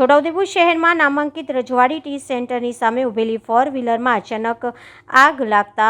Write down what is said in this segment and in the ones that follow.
છોટાઉદેપુર શહેરમાં નામાંકિત રજવાડી ટી સેન્ટરની સામે ઊભેલી ફોર વ્હીલરમાં અચાનક આગ લાગતા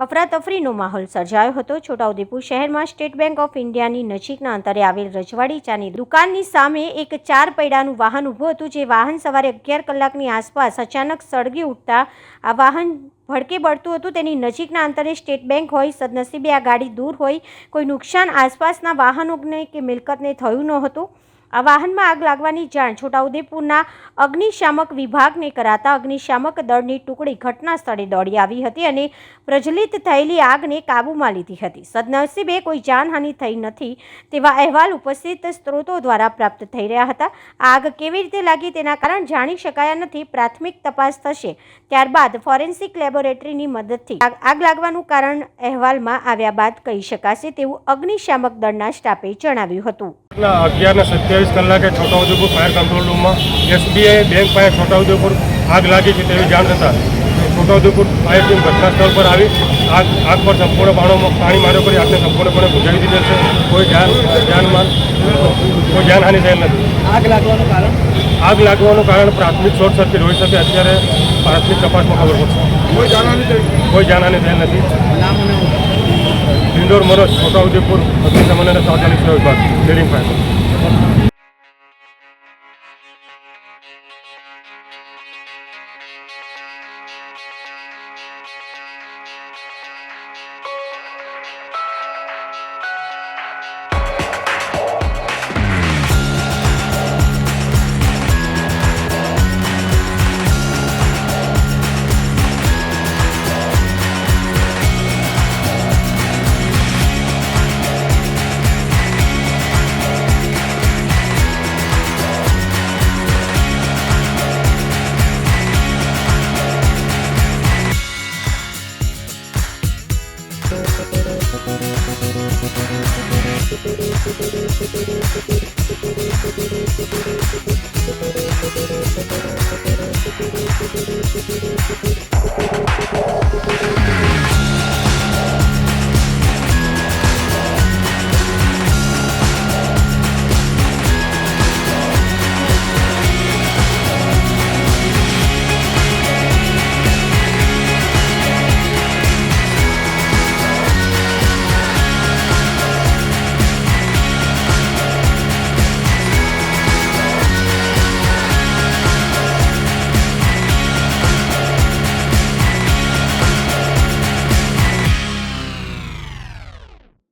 અફરાતફરીનો માહોલ સર્જાયો હતો. છોટાઉદેપુર શહેરમાં સ્ટેટ બેંક ઓફ ઇન્ડિયાની નજીકના અંતરે આવેલ રજવાડી ચાની દુકાનની સામે એક ચાર પૈડાનું વાહન ઊભું હતું, જે વાહન સવારે અગિયાર કલાકની આસપાસ અચાનક સળગી ઉઠતા આ વાહન ભડકે બળતું હતું. તેની નજીકના અંતરે સ્ટેટ બેંક હોય, સદનસીબે આ ગાડી દૂર હોય, કોઈ નુકસાન આસપાસના વાહનોને કે મિલકતને થયું ન હતું. આ વાહનમાં આગ લાગવાની જાણ છોટાઉદેપુરના અગ્નિશામક વિભાગને કરાતા અગ્નિશામક દળની ટુકડી ઘટના સ્થળે દોડી આવી હતી અને પ્રજ્વલિત થયેલી આગને કાબૂમાં લીધી હતી. સદનસીબે કોઈ જાનહાનિ થઈ નથી તેવા અહેવાલ ઉપસ્થિત સ્ત્રોતો દ્વારા પ્રાપ્ત થઈ રહ્યા હતા. આગ કેવી રીતે લાગી તેના કારણ જાણી શકાયા નથી. પ્રાથમિક તપાસ થશે. ત્યારબાદ ફોરેન્સિક લેબોરેટરીની મદદથી આગ લાગવાનું કારણ અહેવાલમાં આવ્યા બાદ કહી શકાશે તેવું અગ્નિશામક દળના સ્ટાફે જણાવ્યું હતું. અગિયારને સત્યાવીસ કલાકે છોટાઉદેપુર ફાયર કંટ્રોલ રૂમમાં એસબીઆઈ બેંક પાસે છોટાઉદેપુર આગ લાગી છે તેવી જાણ થતાં છોટાઉદેપુર ફાયર ટીમ ઘટના સ્થળ પર આવી આગ આગ પર સંપૂર્ણ પાણીમાં પાણી માર્યો કરી આગને સંપૂર્ણપણે બુજાવી દીધેલ છે. કોઈ જાન જાનમાલ કોઈ જાનહાનિ થયેલ નથી. આગ લાગવાનું કારણ? આગ લાગવાનું કારણ પ્રાથમિક શોર્ટ સર્કિટ હોઈ શકે અત્યારે પ્રાથમિક તપાસમાં ખબર પડશે. કોઈ જાનહાનિ કોઈ જાનહાનિ થયેલ નથી. ઇન્દોર મરોજ છોટાઉદેપુર અગ્નિશમન અને સાવધાની સેવા વિભાગ લીડિંગ ફાયર Thank